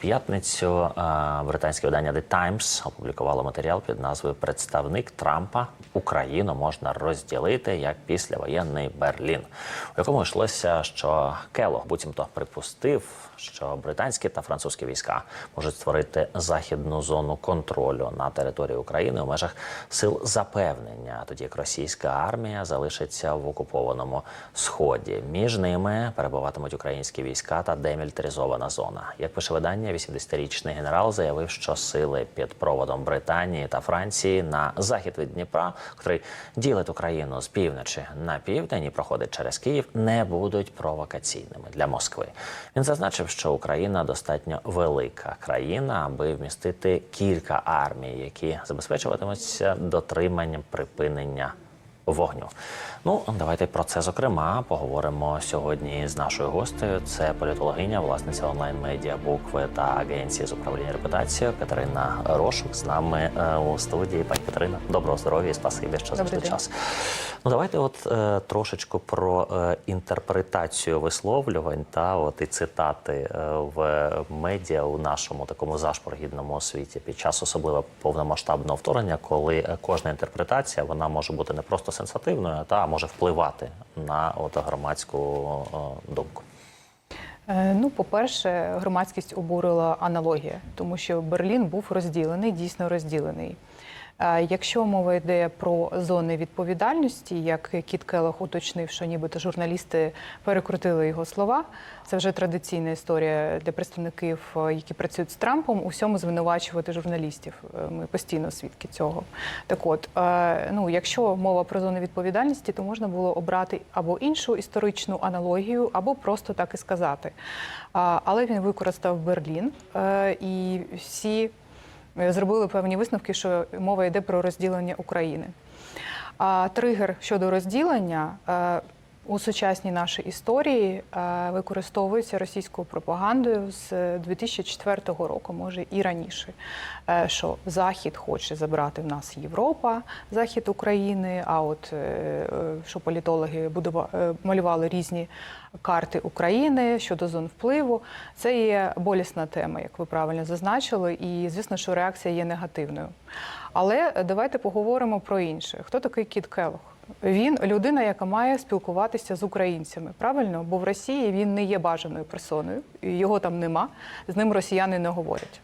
п'ятницю е, британське видання The Times опублікувало матеріал під назвою Представник Трампа Україну можна розділити як післявоєнний Берлін, у якому йшлося, що Келох буцімто припустив, що британські та французькі війська можуть створити західну зону контролю на території України у межах сил запевнення, тоді як російська армія залишиться в окупованому сході. Між ними перебуватимуть українські війська та демілітаризована зона. Як пише видання, 80-річний генерал заявив, що сили під проводом Британії та Франції на захід від Дніпра, котрий ділить Україну з півночі на південь і проходить через Київ, не будуть провокаційними для Москви. Він зазначив, що Україна достатньо велика країна, аби вмістити кілька армій, які забезпечуватимуться дотриманням припинення вогню. Ну, давайте про це зокрема поговоримо сьогодні з нашою гостею. Це політологиня, власниця онлайн-медіа букви та агенції з управління репутацією Катерина Рошук з нами е, у студії. Пані Катерина, доброго здоров'я і спасибі, що знайшли час. Ну, давайте, от е, трошечку про е, інтерпретацію висловлювань та от і цитати е, в медіа у нашому такому зашпоргідному світі під час особливо повномасштабного вторгнення, коли кожна інтерпретація вона може бути не просто сенсативною, та може впливати на от громадську е, думку. Е, Ну, по-перше, громадськість обурила аналогія, тому що Берлін був розділений, дійсно розділений. Якщо мова йде про зони відповідальності, як Кіт Келох уточнив, що нібито журналісти перекрутили його слова, це вже традиційна історія для представників, е, які працюють з Трампом, у всьому звинувачувати журналістів. Е, Ми постійно свідки цього. Так от, е, ну, якщо мова про зони відповідальності, то можна було обрати або іншу історичну аналогію, або просто так і сказати. Але він використав Берлін, і всі зробили певні висновки, що мова йде про розділення України. А тригер щодо розділення е, у сучасній нашій історії е, використовується російською пропагандою з 2004 року, може і раніше. Е, Що Захід хоче забрати в нас Європа, захід України. А от е, е, що політологи е, малювали різні карти України щодо зон впливу. Це є болісна тема, як ви правильно зазначили, і звісно, що реакція є негативною. Але давайте поговоримо про інше. Хто такий Кіт Келох? Він людина, яка має спілкуватися з українцями, правильно? Бо в Росії він не є бажаною персоною, його там нема. З ним росіяни не говорять.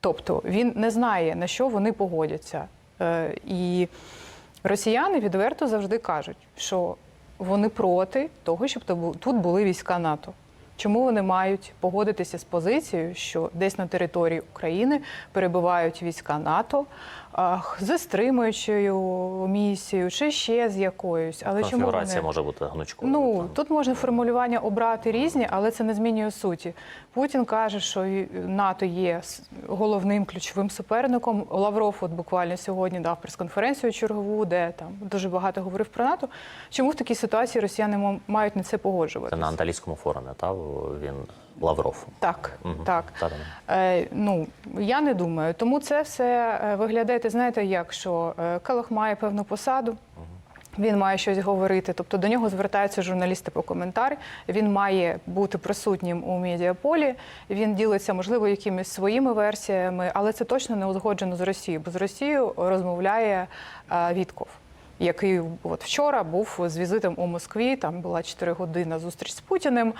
Тобто він не знає, на що вони погодяться. Е, І росіяни відверто завжди кажуть, що вони проти того, щоб тут були війська НАТО. Чому вони мають погодитися з позицією, що десь на території України перебувають війська НАТО з стримуючою місією чи ще з якоюсь? Але чому вони... може бути гнучкою. Ну тут можна формулювання обрати різні, але це не змінює суті. Путін каже, що НАТО є головним ключовим суперником. Лавров, от буквально сьогодні дав прес-конференцію чергову, де там дуже багато говорив про НАТО. Чому в такій ситуації росіяни мають на це Це погоджуватися? на анталійському форумі, та він Лавров. Так, Мгм. так. Е, ну я не думаю. Тому це все е, виглядає, ти знаєте, як що е, Келох має певну посаду. Він має щось говорити, тобто до нього звертаються журналісти по коментар. Він має бути присутнім у медіаполі. Він ділиться, можливо, якимись своїми версіями, але це точно не узгоджено з Росією, бо з Росією розмовляє е, Вітков, який от вчора був з візитом у Москві. Там була 4 години зустріч з Путіним,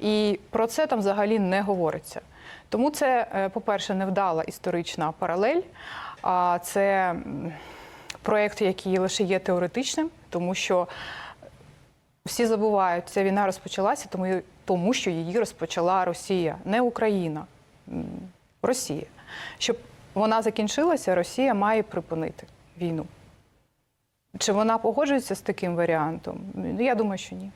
і про це там взагалі не говориться. Тому це, е, по-перше, невдала історична паралель. А це проєкт, який лише є теоретичним, тому що всі забувають, ця війна розпочалася, тому, тому що її розпочала Росія, не Україна, Росія. Щоб вона закінчилася, Росія має припинити війну. Чи вона погоджується з таким варіантом? Ну, Я думаю, що ні.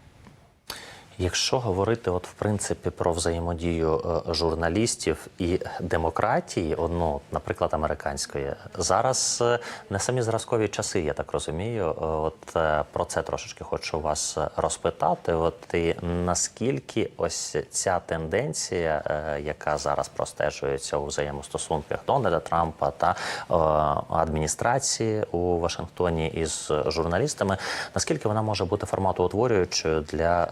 Якщо говорити, от в принципі, про взаємодію е, журналістів і демократії, от, ну, наприклад, американської, зараз е, не самі зразкові часи, я так розумію. Е, От про це трошечки хочу вас розпитати. От і наскільки ось ця тенденція, яка зараз простежується у взаємостосунках Дональда Трампа та адміністрації у Вашингтоні із журналістами, наскільки вона може бути форматоутворюючою для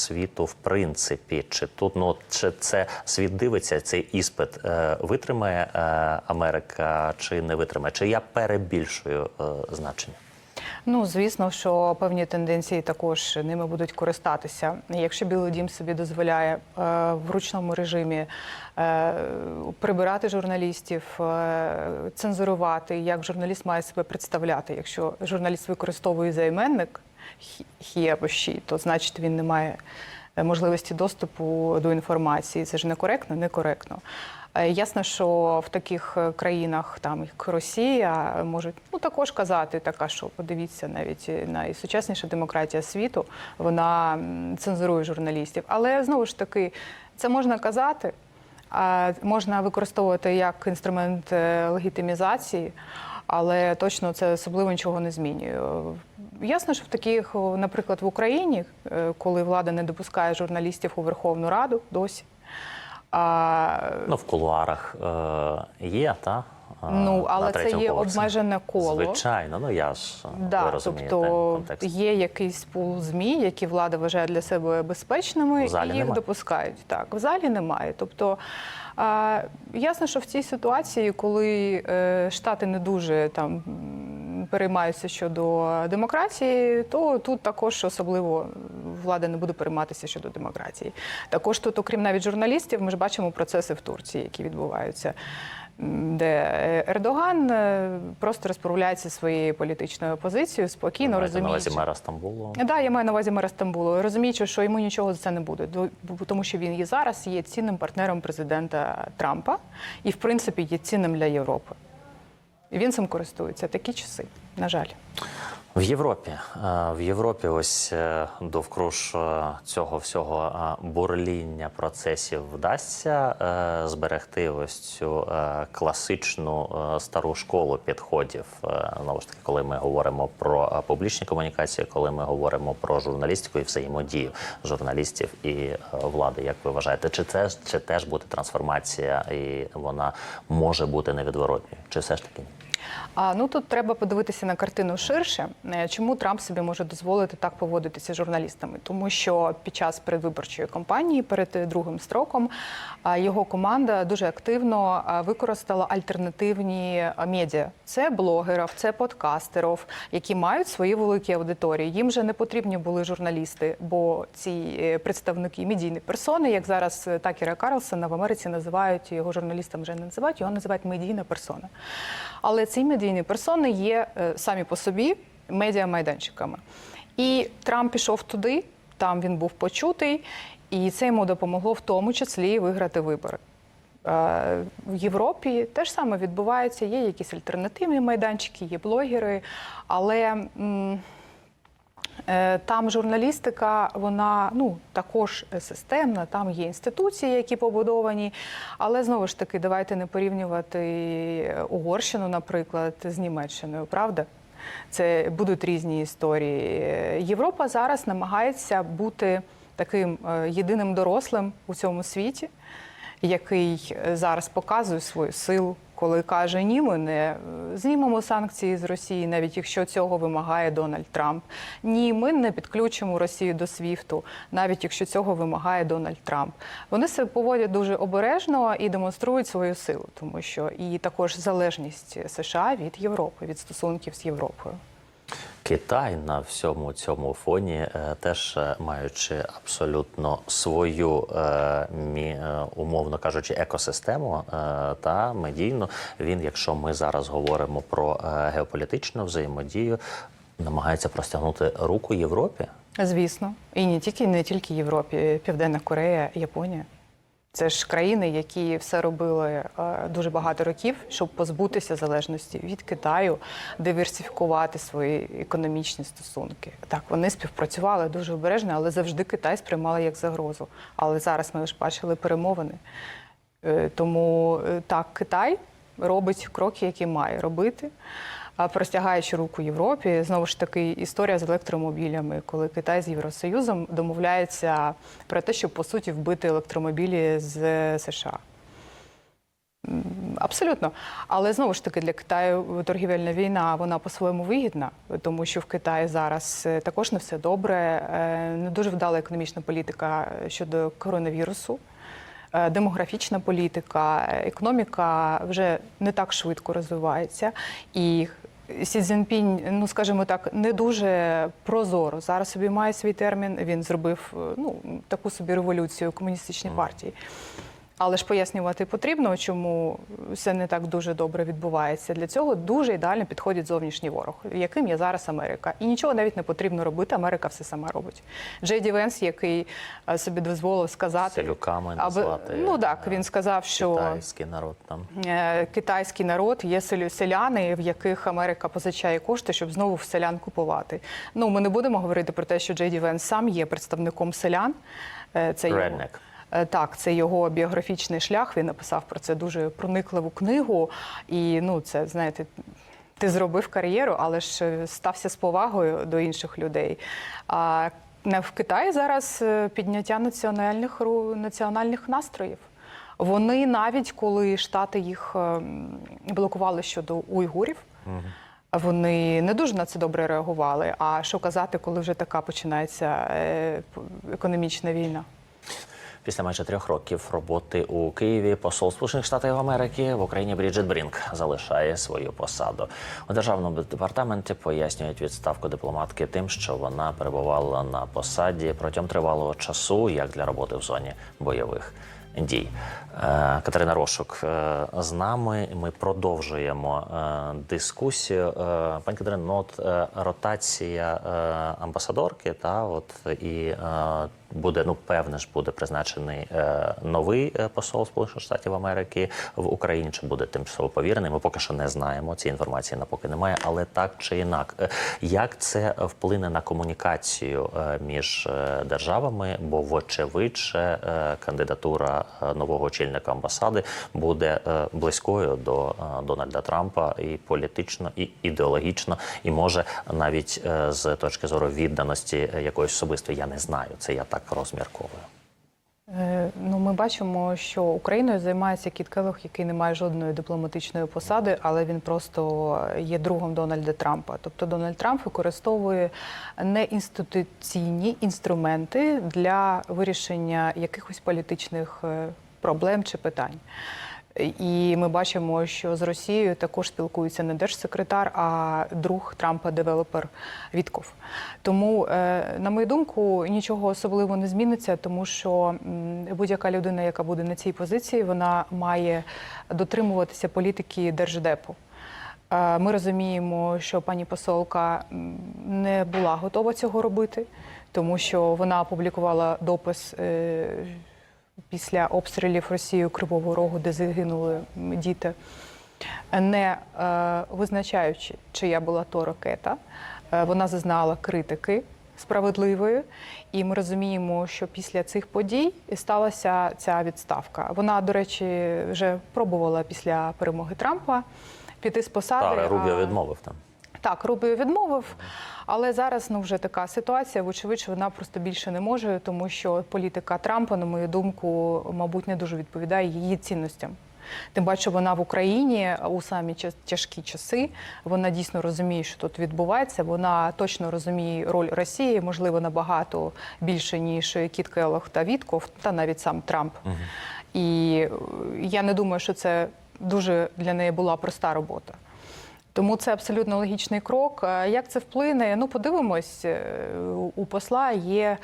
світу, в принципі, чи тут ну чи це світ дивиться цей іспит, е, витримає е, Америка чи не витримає? Чи я перебільшую е, значення? Ну, звісно, що певні тенденції також ними будуть користатися. Якщо Білий Дім собі дозволяє е, в ручному режимі е, прибирати журналістів, е, цензурувати, як журналіст має себе представляти. Якщо журналіст використовує займенник «he» або «she», то значить він не має е, можливості доступу до інформації. Це ж некоректно? Некоректно. Е, Ясно, що в таких е, країнах, там як Росія, можуть ну також казати, така що подивіться, навіть найсучасніша демократія світу, вона цензурує журналістів. Але знову ж таки, це можна казати, а можна використовувати як інструмент легітимізації, але точно це особливо нічого не змінює. Ясно, що в таких, наприклад, в Україні, е, коли влада не допускає журналістів у Верховну Раду досі. А, Ну в кулуарах е, є та Ну, але це є поверсі. обмежене коло. Звичайно, ну я ж е, Да, розумієте тобто контекст. є якийсь пул змі, які влада вважає для себе безпечними, і їх немає. допускають. Так, в залі немає. Тобто а, ясно, що в цій ситуації, коли е, штати не дуже там переймаються щодо демократії, то тут також особливо влада не буде перейматися щодо демократії. Також тут, окрім навіть журналістів, ми ж бачимо процеси в Турції, які відбуваються. Де е, Ердоган е, просто розправляється своєю політичною позицією, спокійно Маєте на увазі мера Стамбулу. Да, я маю на увазі мера Стамбулу. Розуміючи, що йому нічого за це не буде, тому що він і зараз є цінним партнером президента Трампа і, в принципі, є цінним для Європи. Він цим користується. Такі часи, на жаль. В Європі е, в Європі ось е, довкруж е, цього всього бурління процесів вдасться зберегти ось цю класичну стару школу підходів. Знову ж таки, коли ми говоримо про публічні комунікації, коли ми говоримо про журналістику і взаємодію журналістів і влади. Як ви вважаєте, чи це чи теж буде трансформація, і вона може бути невідворотньою? Чи все ж таки ні? А ну тут треба подивитися на картину ширше. Е, Чому Трамп собі може дозволити так поводитися з журналістами? Тому що під час передвиборчої кампанії, перед е, другим строком, його команда дуже активно використала альтернативні медіа. Це блогерів, це подкастерів, які мають свої великі аудиторії. Їм же не потрібні були журналісти, бо ці е, представники медійні персони, як зараз Такера Карлсона в Америці називають його журналістам, вже не називають його називають медійна персона. Але ці медійні персони є е, самі по собі медіамайданчиками. І Трамп пішов туди, там він був почутий, і це йому допомогло в тому числі виграти вибори. Е, В Європі теж саме відбувається. Є якісь альтернативні майданчики, є блогери, але там журналістика, вона ну також системна. Там є інституції, які побудовані. Але знову ж таки, давайте не порівнювати Угорщину, наприклад, з Німеччиною, правда? Це будуть різні історії. Європа зараз намагається бути таким е, єдиним дорослим у цьому світі, який е, зараз показує свою силу, коли каже: ні, ми не е, знімемо санкції з Росії, навіть якщо цього вимагає Дональд Трамп. Ні, ми не підключимо Росію до СВІФТу, навіть якщо цього вимагає Дональд Трамп. Вони себе поводять дуже обережно і демонструють свою силу, тому що і також залежність США від Європи, від стосунків з Європою. Китай на всьому цьому фоні, е, теж е, маючи абсолютно свою, е, умовно кажучи, екосистему та медійну, він, якщо ми зараз говоримо про геополітичну взаємодію, намагається простягнути руку Європі. Звісно, і не тільки не тільки Європі, Південна Корея, Японія. Це ж країни, які все робили е, дуже багато років, щоб позбутися залежності від Китаю, диверсифікувати свої економічні стосунки. Так, вони співпрацювали дуже обережно, але завжди Китай сприймали як загрозу. Але зараз ми ж бачили перемовини. Е, Тому е, так, Китай робить кроки, які має робити. Простягаючи руку Європі, знову ж таки історія з електромобілями, коли Китай з Євросоюзом домовляється про те, щоб по суті вбити електромобілі з США. Абсолютно. Але знову ж таки для Китаю торгівельна війна вона по-своєму вигідна, тому що в Китаї зараз е, також не все добре. е, Не дуже вдала економічна політика щодо коронавірусу. е, Демографічна політика, е, економіка вже не так швидко розвивається, і Сі Цзіньпінь, ну скажімо так, не дуже прозоро. Зараз собі має свій термін. Він зробив е, ну таку собі революцію комуністичній партії. Але ж пояснювати потрібно, чому все не так дуже добре відбувається. Для цього дуже ідеально підходить зовнішній ворог, яким є зараз Америка. І нічого навіть не потрібно робити. Америка все сама робить. Джей Ді Венс, який е, собі дозволив сказати, Селюками аби назвати. ну так е, він сказав, що Китайський народ там. е, китайський народ є селяни, в яких Америка позичає кошти, щоб знову в селян купувати. Ну ми не будемо говорити про те, що Джей Ді Венс сам є представником селян. Це його- Redneck. Е, Так, це його біографічний шлях. Він написав про це дуже проникливу книгу. І ну, це знаєте, ти зробив кар'єру, але ж е, стався з повагою до інших людей. А в Китаї зараз е, підняття національних національних настроїв. Вони навіть коли штати їх блокували щодо уйгурів. Вони не дуже на це добре реагували. А що казати, коли вже така починається е, економічна війна? Після майже трьох років роботи у Києві посол Сполучених Штатів Америки в Україні Бріджит Брінк залишає свою посаду. У державному департаменті пояснюють відставку дипломатки тим, що вона перебувала на посаді протягом тривалого часу, як для роботи в зоні бойових. Дій Е, Катерина Рошук е, з нами. Ми продовжуємо е, дискусію. Пані Катерино, ну от ротація амбасадорки, та от і буде ну певне ж буде призначений е, новий е, посол Сполучених Штатів Америки в Україні. Чи буде тимчасово повірений? Ми поки що не знаємо. Цієї інформації на поки немає, але так чи інак, Е, як це вплине на комунікацію між державами? Бо вочевидь, е, кандидатура нового очільника амбасади буде близькою до Дональда Трампа і політично, і ідеологічно, і може навіть з точки зору відданості якоїсь особистої, я не знаю. Це я так розмірковую. розмірковує? Ну, ми бачимо, що Україною займається Кіт Келлог, який не має жодної дипломатичної посади, але він просто є другом Дональда Трампа. Тобто Дональд Трамп використовує неінституційні інструменти для вирішення якихось політичних е, проблем чи питань. І ми бачимо, що з Росією також спілкується не держсекретар, а друг Трампа, девелопер Вітков. Тому, е, на мою думку, нічого особливо не зміниться, тому що будь-яка людина, яка буде на цій позиції, вона має дотримуватися політики держдепу. Е, Ми розуміємо, що пані посолка не була готова цього робити, тому що вона опублікувала допис е, після обстрілів Росією Кривого Рогу, де загинули діти, не е, визначаючи, чия була то ракета. Е, Вона зазнала критики справедливої, і ми розуміємо, що після цих подій сталася ця відставка. Вона, до речі, вже пробувала після перемоги Трампа піти з посади. Але Рубіо відмовив там. Так, Рубіо відмовив, але зараз ну вже така ситуація. Вочевидь, вона просто більше не може, тому що політика Трампа, на мою думку, мабуть, не дуже відповідає її цінностям. Тим паче, вона в Україні у самі тяжкі часи. Вона дійсно розуміє, що тут відбувається. Вона точно розуміє роль Росії, можливо, набагато більше ніж Кіт Келлог та Вітков, та навіть сам Трамп. І е, я не думаю, що це дуже для неї була проста робота. Тому це абсолютно логічний крок. Як це вплине? Ну, подивимось, Е, у посла є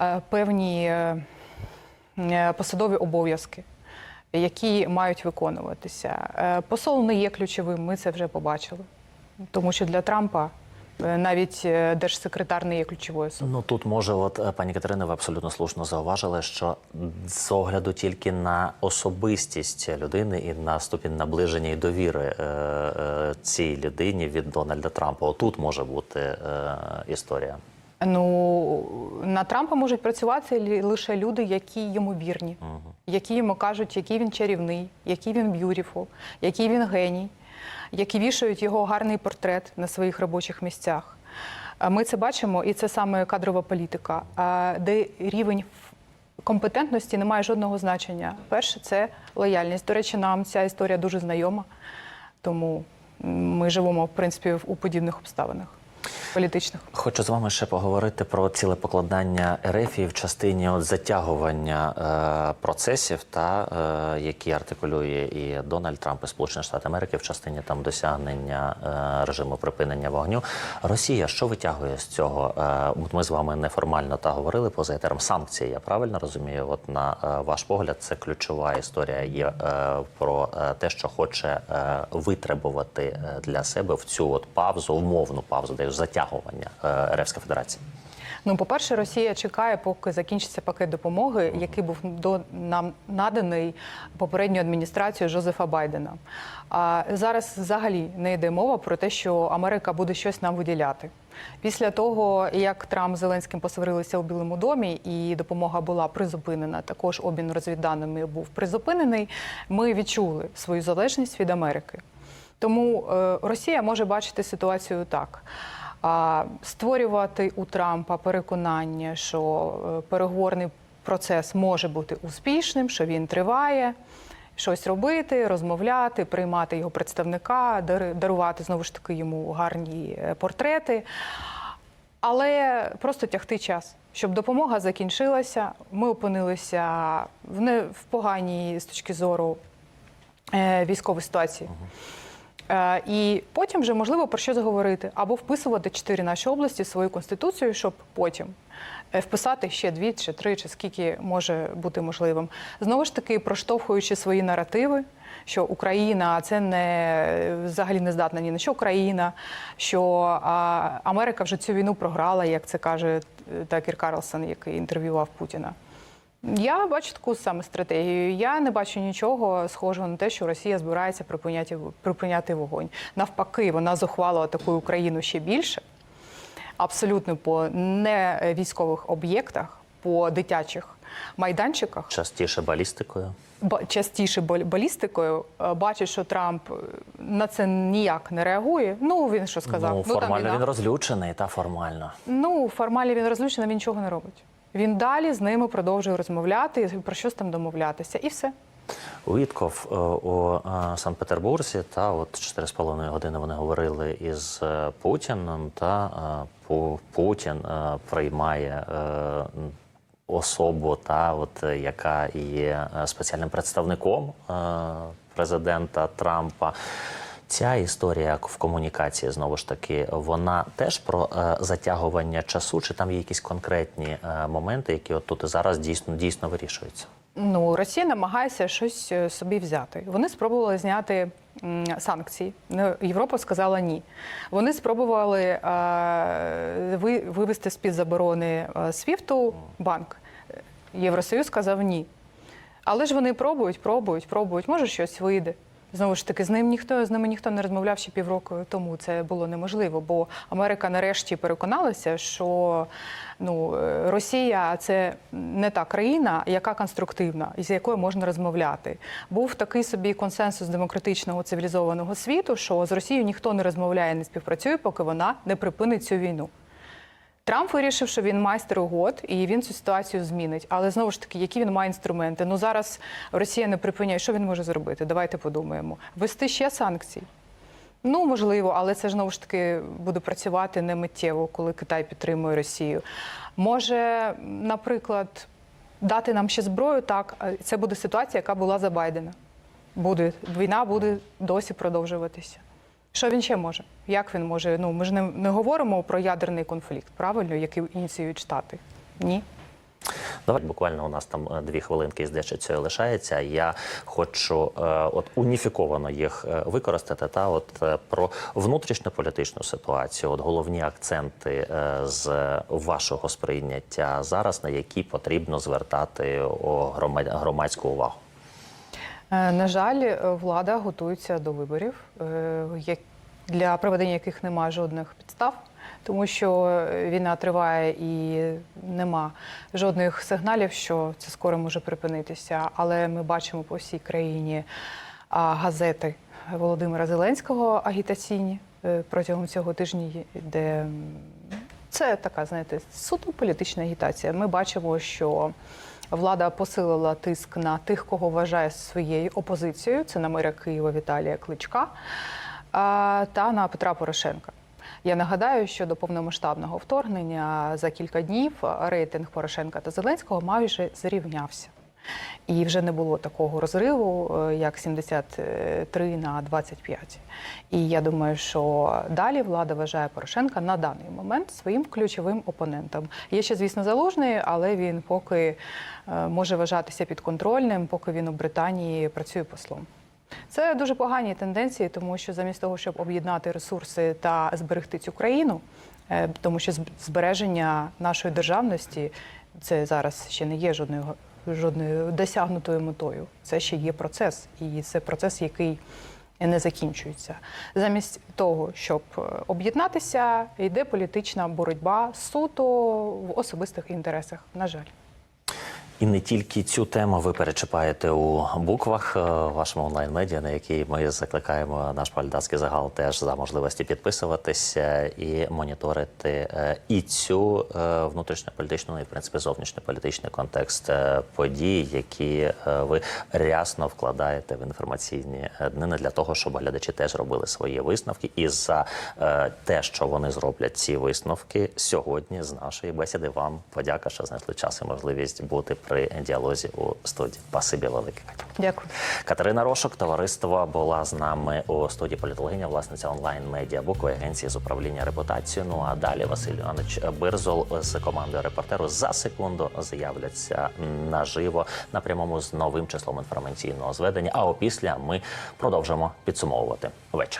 е, певні е, посадові обов'язки, які мають виконуватися. Посол не є ключовим, ми це вже побачили. Тому що для Трампа навіть е, держсекретар не є ключовою особою. Ну тут може, от е, пані Катерина, ви абсолютно слушно зауважили, що з огляду тільки на особистість людини і на ступінь наближення і довіри е, е, цій людині від Дональда Трампа. Отут може бути е, історія. Ну на Трампа можуть працювати лише люди, які йому вірні, які йому кажуть, який він чарівний, який він б'юріфул, який він геній, які вішають його гарний портрет на своїх робочих місцях. Ми це бачимо, і це саме кадрова політика, де рівень компетентності не має жодного значення. Перше це лояльність. До речі, нам ця історія дуже знайома, тому ми живемо в принципі у подібних обставинах політичних. Хочу з вами ще поговорити про цілепокладання РФ в частині от затягування е, процесів, та е, які артикулює і Дональд Трамп і Сполучені Штати Америки в частині там досягнення е, режиму припинення вогню. Росія що витягує з цього? Е, ми з вами неформально та говорили поза етером санкції. Я правильно розумію? От на е, ваш погляд, це ключова історія є е, про е, те, що хоче е, витребувати е, для себе в цю от павзу, умовну павзу, де затягування е, РФська Федерація. Ну, по-перше, Росія чекає, поки закінчиться пакет допомоги, який був до нам наданий попередньою адміністрацією Жозефа Байдена. А зараз взагалі не йде мова про те, що Америка буде щось нам виділяти. Після того, як Трамп з Зеленським посварилися у Білому домі, і допомога була призупинена, також обмін розвідданими був призупинений. Ми відчули свою залежність від Америки. Тому е, Росія може бачити ситуацію так. Створювати у Трампа переконання, що е, переговорний процес може бути успішним, що він триває, щось робити, розмовляти, приймати його представника, дарувати знову ж таки йому гарні е, портрети. Але просто тягти час, щоб допомога закінчилася. Ми опинилися в не в поганій з точки зору е, військової ситуації. Е, І потім вже можливо про що заговорити або вписувати чотири наші області свою конституцію, щоб потім е, вписати ще дві, чи три, чи скільки може бути можливим. Знову ж таки, проштовхуючи свої наративи, що Україна це не взагалі не здатна ні на що Україна, що а, Америка вже цю війну програла, як це каже е, Такер Карлсон, який інтерв'ював Путіна. Я бачу таку саме стратегію. Я не бачу нічого схожого на те, що Росія збирається припиняти, припиняти вогонь. Навпаки, вона зухвало атакує Україну ще більше, абсолютно по не військових об'єктах, по дитячих майданчиках, Частіше балістикою. ба- частіше балістикою. Е, Бачить, що Трамп е, на це ніяк не реагує. Ну він що сказав? ну, там формально війна. він розлючений та формально. Ну, формально він розлючений, він нічого не робить. Він далі з ними продовжує розмовляти, про щось там домовлятися, і все. Уітков е, у е, Санкт-Петербурзі та от 4,5 години вони говорили із е, Путіним. Та Путін приймає особу, та от яка є спеціальним представником президента Трампа. Ця історія в комунікації знову ж таки, вона теж про е, затягування часу, чи там є якісь конкретні е, моменти, які от тут і зараз дійсно дійсно вирішуються? Ну, Росія намагається щось е, собі взяти. Вони спробували зняти санкції. Ну, Європа сказала ні. Вони спробували е, ви- вивести з-під заборони е, СВІФТу банк. Євросоюз сказав ні. Але ж вони пробують, пробують, пробують. Може, щось вийде. Знову ж таки, з ним ніхто з ними ніхто не розмовляв ще півроку тому. Це було неможливо, бо Америка нарешті переконалася, що ну е, Росія це не та країна, яка конструктивна, і з якою можна розмовляти. Був такий собі консенсус демократичного цивілізованого світу, що з Росією ніхто не розмовляє, не співпрацює, поки вона не припинить цю війну. Трамп вирішив, що він майстер угод і він цю ситуацію змінить. Але знову ж таки, які він має інструменти? Ну зараз Росія не припиняє. Що він може зробити? Давайте подумаємо. Вести ще санкції. Ну, можливо, але це ж знову ж таки буде працювати не миттєво, коли Китай підтримує Росію. Може, наприклад, дати нам ще зброю, так, це буде ситуація, яка була за Байдена. Буде війна буде досі продовжуватися. Що він ще може? Як він може? Ну ми ж не, не говоримо про ядерний конфлікт, правильно, який ініціюють штати. Ні. Давай буквально у нас там е, дві хвилинки з дечицею лишається. Я хочу е, от уніфіковано їх е, використати. Та от е, про внутрішньополітичну ситуацію, от головні акценти з вашого сприйняття зараз, на які потрібно звертати громадську увагу. Е, На жаль, е, влада готується до виборів, е, для проведення яких немає жодних підстав, тому що війна триває і нема жодних сигналів, що це скоро може припинитися. Але ми бачимо по всій країні газети Володимира Зеленського агітаційні протягом цього тижня, де це така, знаєте, суто політична агітація. Ми бачимо, що Влада посилила тиск на тих, кого вважає своєю опозицією. Це на мера Києва Віталія Кличка та на Петра Порошенка. Я нагадаю, що до повномасштабного вторгнення за кілька днів рейтинг Порошенка та Зеленського майже зрівнявся. І вже не було такого розриву, е, як 73 на 25. І я думаю, що далі влада вважає Порошенка на даний момент своїм ключовим опонентом. Є ще, звісно, залужний, але він поки е, може вважатися підконтрольним, поки він у Британії працює послом. Це дуже погані тенденції, тому що замість того, щоб об'єднати ресурси та зберегти цю країну, е, тому що зб- збереження нашої державності це зараз ще не є жодною жодною досягнутою метою. Це ще є процес, і це процес, який не закінчується. Замість того, щоб е, об'єднатися, йде політична боротьба суто в особистих інтересах. На жаль. І не тільки цю тему ви перечіпаєте у буквах е, вашому онлайн-медіа, на який ми закликаємо наш пальдатський загал теж за можливості підписуватися і моніторити е, і цю е, внутрішньополітичну, і в принципі зовнішньополітичний контекст подій, які ви рясно вкладаєте в інформаційні днини для того, щоб глядачі теж робили свої висновки. І за те, що вони зроблять ці висновки сьогодні з нашої бесіди, вам подяка, що знайшли час і можливість бути при діалозі у студії. Спасибі велике. Дякую. Катерина Рошок, товариство була з нами у студії політологиня, власниця онлайн медіа букви агенції з управління репутацією. Ну а далі Василь Іванович Бирзол з командою репортеру за секунду з'являться наживо на прямому з новим числом інформаційного зведення. А опісля ми продовжимо підсумовувати вечір.